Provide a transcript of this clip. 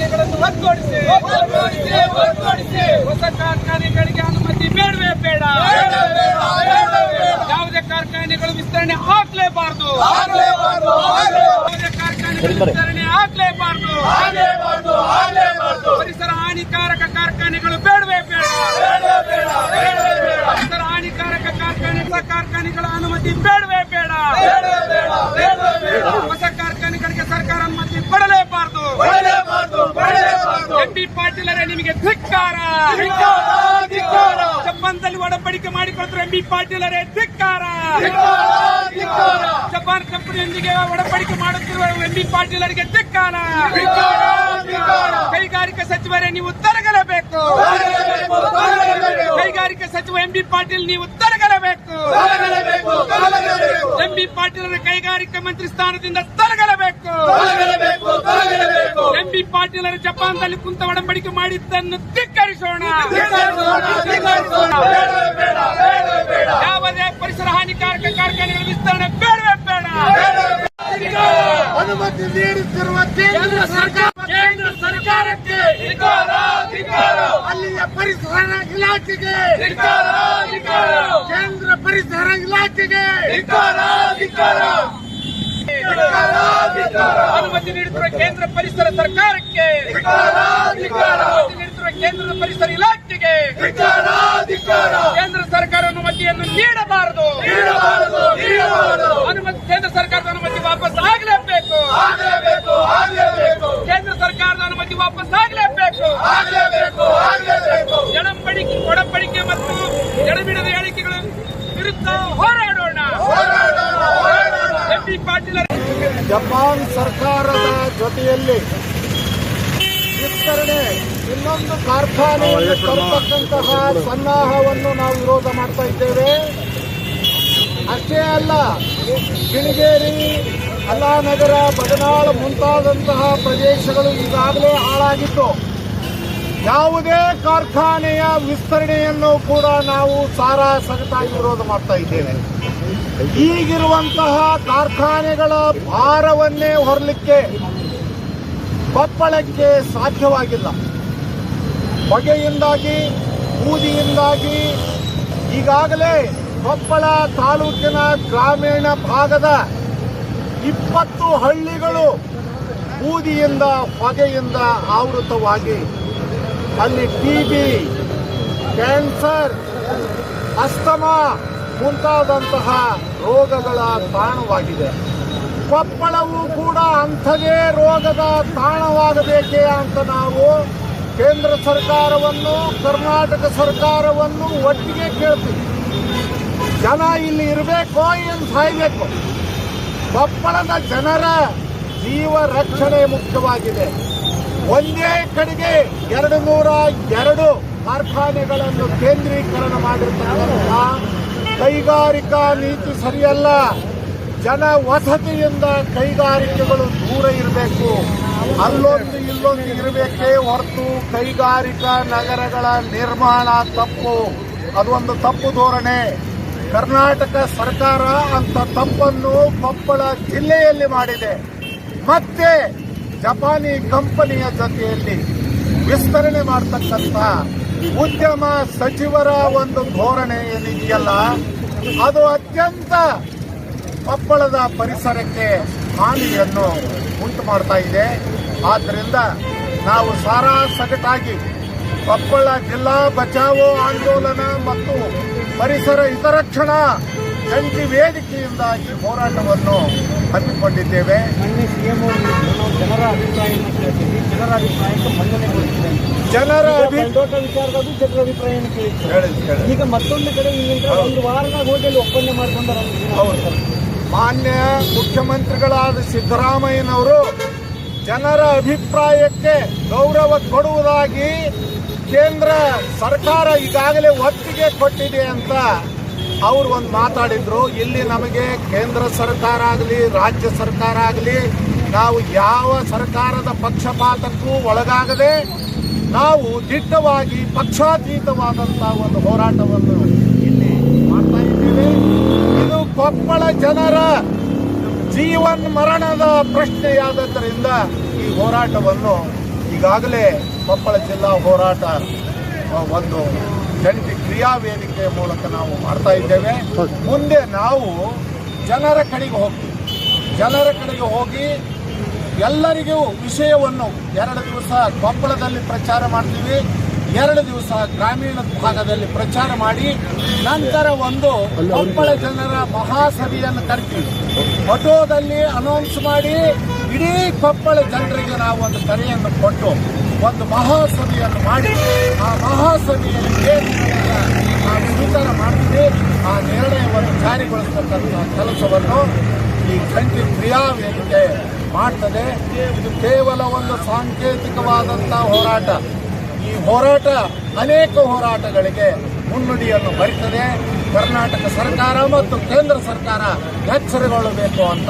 ಕಾರ್ಖಾನೆಗಳನ್ನು ಒಗ್ಗೂಡಿಸಿ ಹೊಸ ಕಾರ್ಖಾನೆಗಳಿಗೆ ಅನುಮತಿ ಬೇಡವೇ ಬೇಡ. ಯಾವುದೇ ಕಾರ್ಖಾನೆಗಳು ವಿಸ್ತರಣೆ ಆಗ್ಲೇಬಾರದು. ಯಾವುದೇ ಕಾರ್ಖಾನೆಗಳು ವಿಸ್ತರಣೆ ಆಗ್ಲೇಬಾರದು ಪರಿಸರ ಹಾನಿಕಾರಕ ಕಾರ್ಖಾನೆಗಳು ಬೇಡವೇ ಬೇಡ ಪರಿಸರ ಹಾನಿಕಾರಕ ಕಾರ್ಖಾನೆ ಹೊಸ ಕಾರ್ಖಾನೆಗಳ ಅನುಮತಿ ಬೇಡವೇ ಬೇಡ ಹೊಸ ಕಾರ್ಖಾನೆಗಳಿಗೆ ಸರ್ಕಾರ ಅನುಮತಿ ಕೊಡಲೇಬಾರದು ಎಂ ಬಿ ಪಾಟೀಲರೇ ನಿಮಗೆ ಧಿಕ್ಕಾರ! ಜಪಾನ್ದಲ್ಲಿ ಒಡಂಬಡಿಕೆ ಮಾಡಿಕೊಳ್ತಾರೆ ಎಂ ಬಿ ಪಾಟೀಲರೇ ಧಿಕ್ಕಾರ! ಜಪಾನ್ ಕಂಪನಿಯೊಂದಿಗೆ ಒಡಂಬಡಿಕೆ ಮಾಡುತ್ತಿರುವ ಎಂ ಬಿ ಪಾಟೀಲರಿಗೆ ಧಿಕ್ಕಾರ! ಕೈಗಾರಿಕಾ ಸಚಿವರೇ ನೀವು ತೊಲಗಲೇಬೇಕು ಕೈಗಾರಿಕಾ ಸಚಿವ ಎಂ ಬಿ ಪಾಟೀಲ್ ನೀವು ತೊಲಗಲೇಬೇಕು ಎಂ ಬಿ ಪಾಟೀಲರ ಕೈಗಾರಿಕಾ ಮಂತ್ರಿ ಸ್ಥಾನದಿಂದ ತೊಲಗಲೇಬೇಕು. ಎಂ ಬಿ ಪಾಟೀಲರ ಜಪಾನ್ದಲ್ಲಿ ಕುಂತ ಒಡಂಬಡಿಕೆ ಮಾಡಿದ್ದನ್ನು ಧಿಕ್ಕರಿಸೋಣ. ಯಾವುದೇ ಪರಿಸರ ಹಾನಿಕಾರಕ ಕಾರ್ಖಾನೆಗಳ ವಿಸ್ತರಣೆ ಬೇಡವೇ ಬೇಡ. ಅನುಮತಿ ನೀಡುತ್ತಿರುವ ಕೇಂದ್ರ ಸರ್ಕಾರ ಕೇಂದ್ರ ಸರ್ಕಾರಕ್ಕೆ ಅಲ್ಲಿಯ ಪರಿಸರ ಇಲಾಖೆಗೆ ಕೇಂದ್ರ ಪರಿಸರ ಇಲಾಖೆಗೆ! ಅನುಮತಿ ನೀಡುತ್ತಿರುವ ಕೇಂದ್ರ ಪರಿಸರ ಸರ್ಕಾರಕ್ಕೆ! ಅನುಮತಿ ನೀಡುತ್ತಿರುವ ಕೇಂದ್ರದ ಪರಿಸರ ಇಲಾಖೆಗೆ! ಕೇಂದ್ರ ಸರ್ಕಾರ ಅನುಮತಿಯನ್ನು ನೀಡಬಾರದು! ಅನುಮತಿ ಕೇಂದ್ರ ಸರ್ಕಾರದ ಅನುಮತಿ ವಾಪಸ್ ಆಗಲೇಬೇಕು! ಕೇಂದ್ರ ಸರ್ಕಾರದ ಅನುಮತಿ ವಾಪಸ್ ಆಗಲೇಬೇಕು! ಎಡಂಬಡಿಕೆ ಒಡಂಬಡಿಕೆ ಮತ್ತು ಎಡಬಿಡದ ಹೇಳಿಕೆಗಳ ಜಪಾನ್ ಸರ್ಕಾರದ ಜೊತೆಯಲ್ಲಿ ವಿಸ್ತರಣೆ ಇನ್ನೊಂದು ಕಾರ್ಖಾನೆ ತರತಕ್ಕಂತಹ ಸನ್ನಾಹವನ್ನು ನಾವು ವಿರೋಧ ಮಾಡ್ತಾ ಇದ್ದೇವೆ. ಅಷ್ಟೇ ಅಲ್ಲ ಗಿಣಿಗೇರಿ ಅಲ್ಲಾನಗರ ಬದನಾಳ ಮುಂತಾದಂತಹ ಪ್ರದೇಶಗಳು ಈಗಾಗಲೇ ಹಾಳಾಗಿತ್ತು ಯಾವುದೇ ಕಾರ್ಖಾನೆಯ ವಿಸ್ತರಣೆಯನ್ನು ಕೂಡ ನಾವು ಸಾರಾ ಸಗಟಾಗಿ ವಿರೋಧ ಮಾಡ್ತಾ ಇದ್ದೇವೆ. ಈಗಿರುವಂತಹ ಕಾರ್ಖಾನೆಗಳ ಭಾರವನ್ನೇ ಹೊರಲಿಕ್ಕೆ ಕೊಪ್ಪಳಕ್ಕೆ ಸಾಧ್ಯವಾಗಿಲ್ಲ. ಹೊಗೆಯಿಂದಾಗಿ, ಬೂದಿಯಿಂದಾಗಿ ಈಗಾಗಲೇ ಕೊಪ್ಪಳ ತಾಲೂಕಿನ ಗ್ರಾಮೀಣ ಭಾಗದ ಇಪ್ಪತ್ತು ಹಳ್ಳಿಗಳು ಬೂದಿಯಿಂದ, ಹೊಗೆಯಿಂದ ಆವೃತವಾಗಿ. ಅಲ್ಲಿ ಟಿಬಿ ಕ್ಯಾನ್ಸರ್, ಅಸ್ತಮಾ ಮುಂತಾದಂತಹ ರೋಗಗಳ ತಾಣವಾಗಿದೆ. ಕೊಪ್ಪಳವು ಕೂಡ ಅಂಥದೇ ರೋಗದ ತಾಣವಾಗಬೇಕೇ ಅಂತ ನಾವು ಕೇಂದ್ರ ಸರ್ಕಾರವನ್ನು, ಕರ್ನಾಟಕ ಸರ್ಕಾರವನ್ನು ಒಟ್ಟಿಗೆ ಕೇಳ್ತೀವಿ. ಜನ ಇಲ್ಲಿ ಇರಬೇಕೋ ಏನು ಸಾಯ್ಬೇಕು? ಕೊಪ್ಪಳದ ಜನರ ಜೀವ ರಕ್ಷಣೆ ಮುಖ್ಯವಾಗಿದೆ. ಒಂದೇ ಕಡೆಗೆ ಎರಡು ನೂರ ಎರಡು ಕಾರ್ಖಾನೆಗಳನ್ನು ಕೇಂದ್ರೀಕರಣ ಮಾಡಿರ್ತಕ್ಕಂತಹ ಕೈಗಾರಿಕಾ ನೀತಿ ಸರಿಯಲ್ಲ, ಜನ ವಸತಿಯಿಂದ ಕೈಗಾರಿಕೆಗಳು ದೂರ ಇರಬೇಕು. ಅಲ್ಲೊಂದು ಇಲ್ಲೊಂದು ಇರಬೇಕೇ ಹೊರತು ಕೈಗಾರಿಕಾ ನಗರಗಳ ನಿರ್ಮಾಣ ತಪ್ಪು. ಅದೊಂದು ತಪ್ಪು ಧೋರಣೆ. ಕರ್ನಾಟಕ ಸರ್ಕಾರ ಅಂತ ತಪ್ಪನ್ನು ಕೊಪ್ಪಳ ಜಿಲ್ಲೆಯಲ್ಲಿ ಮಾಡಿದೆ. ಮತ್ತೆ ಜಪಾನಿ ಕಂಪನಿಯ ಜೊತೆಯಲ್ಲಿ ವಿಸ್ತರಣೆ ಮಾಡತಕ್ಕಂಥ ಉದ್ಯಮ ಸಚಿವರ ಒಂದು ಧೋರಣೆ ಏನಿದೆಯಲ್ಲ ಅದು ಅತ್ಯಂತ ಕೊಪ್ಪಳದ ಪರಿಸರಕ್ಕೆ ಹಾನಿಯನ್ನು ಉಂಟು ಮಾಡ್ತಾ ಇದೆ. ಆದ್ದರಿಂದ ನಾವು ಸಾರಾ ಸಗಟಾಗಿ ಕೊಪ್ಪಳ ಜಿಲ್ಲಾ ಬಚಾವೋ ಆಂದೋಲನ ಮತ್ತು ಪರಿಸರ ಹಿತರಕ್ಷಣಾ ಜಂಟಿ ವೇದಿಕೆಯಿಂದ ಈ ಹೋರಾಟವನ್ನು ಹಮ್ಮಿಕೊಂಡಿದ್ದೇವೆ. ಜನರ ಅಭಿಪ್ರಾಯ ಈಗ ಮತ್ತೊಂದು ಕಡೆ ಒಂದು ವಾರದಾಗ ಹೋಗಿ ಒಪ್ಪಂದ ಮಾಡ್ಕೊಂಡಾರ ಹೌದು. ಮಾನ್ಯ ಮುಖ್ಯಮಂತ್ರಿಗಳಾದ ಸಿದ್ದರಾಮಯ್ಯನವರು ಜನರ ಅಭಿಪ್ರಾಯಕ್ಕೆ ಗೌರವ ಕೊಡುವುದಾಗಿ ಕೇಂದ್ರ ಸರ್ಕಾರ ಈಗಾಗಲೇ ಒಪ್ಪಿಗೆ ಕೊಟ್ಟಿದೆ ಅಂತ ಅವರು ಒಂದು ಮಾತಾಡಿದ್ರು, ಇಲ್ಲಿ ನಮಗೆ ಕೇಂದ್ರ ಸರ್ಕಾರ ಆಗಲಿ, ರಾಜ್ಯ ಸರ್ಕಾರ ಆಗಲಿ, ನಾವು ಯಾವ ಸರ್ಕಾರದ ಪಕ್ಷಪಾತಕ್ಕೂ ಒಳಗಾಗದೆ ನಾವು ದಿಟ್ಟವಾಗಿ ಪಕ್ಷಾತೀತವಾದಂಥ ಒಂದು ಹೋರಾಟವನ್ನು ಇಲ್ಲಿ ಮಾಡ್ತಾ ಇದ್ದೇವೆ. ಇದು ಕೊಪ್ಪಳ ಜನರ ಜೀವನ್ ಮರಣದ ಪ್ರಶ್ನೆಯಾದದ್ದರಿಂದ ಈ ಹೋರಾಟವನ್ನು ಈಗಾಗಲೇ ಕೊಪ್ಪಳ ಜಿಲ್ಲಾ ಹೋರಾಟ ಒಂದು ಜಂಟಿ ಕ್ರಿಯಾ ವೇದಿಕೆಯ ಮೂಲಕ ನಾವು ಮಾಡ್ತಾ ಇದ್ದೇವೆ. ಮುಂದೆ ನಾವು ಜನರ ಕಡೆಗೆ ಹೋಗ್ತೀವಿ. ಜನರ ಕಡೆಗೆ ಹೋಗಿ ಎಲ್ಲರಿಗೂ ವಿಷಯವನ್ನು ಎರಡು ದಿವಸ ಕೊಪ್ಪಳದಲ್ಲಿ ಪ್ರಚಾರ ಮಾಡ್ತೀವಿ. ಎರಡು ದಿವಸ ಗ್ರಾಮೀಣ ಭಾಗದಲ್ಲಿ ಪ್ರಚಾರ ಮಾಡಿ ನಂತರ ಒಂದು ಕೊಪ್ಪಳ ಜನರ ಮಹಾಸಭೆಯನ್ನು ಕರಿತೀವಿ. ಫೋಟೋದಲ್ಲಿ ಅನೌನ್ಸ್ ಮಾಡಿ ಇಡೀ ಕೊಪ್ಪಳ ಜನರಿಗೆ ನಾವು ಒಂದು ಕರೆಯನ್ನು ಕೊಟ್ಟು ಒಂದು ಮಹಾಸಭೆಯನ್ನು ಮಾಡಿ ಆ ಮಹಾಸಭೆಯಲ್ಲಿ ನಾವು ಸ್ವೀಕಾರ ಮಾಡ್ತೀವಿ. ಆ ನಿರ್ಣಯವನ್ನು ಜಾರಿಗೊಳಿಸತಕ್ಕಂಥ ಕೆಲಸವನ್ನು ಈ ಜಂಟಿ ಕ್ರಿಯಾ ವೇದಿಕೆ ಮಾಡ್ತದೆ. ಇದು ಕೇವಲ ಒಂದು ಸಾಂಕೇತಿಕವಾದಂಥ ಹೋರಾಟ. ಈ ಹೋರಾಟ ಅನೇಕ ಹೋರಾಟಗಳಿಗೆ ಮುನ್ನುಡಿಯನ್ನು ಬರಿತದೆ ಕರ್ನಾಟಕ ಸರ್ಕಾರ ಮತ್ತು ಕೇಂದ್ರ ಸರ್ಕಾರ ಎಚ್ಚರಗೊಳ್ಳಬೇಕು ಅಂತ.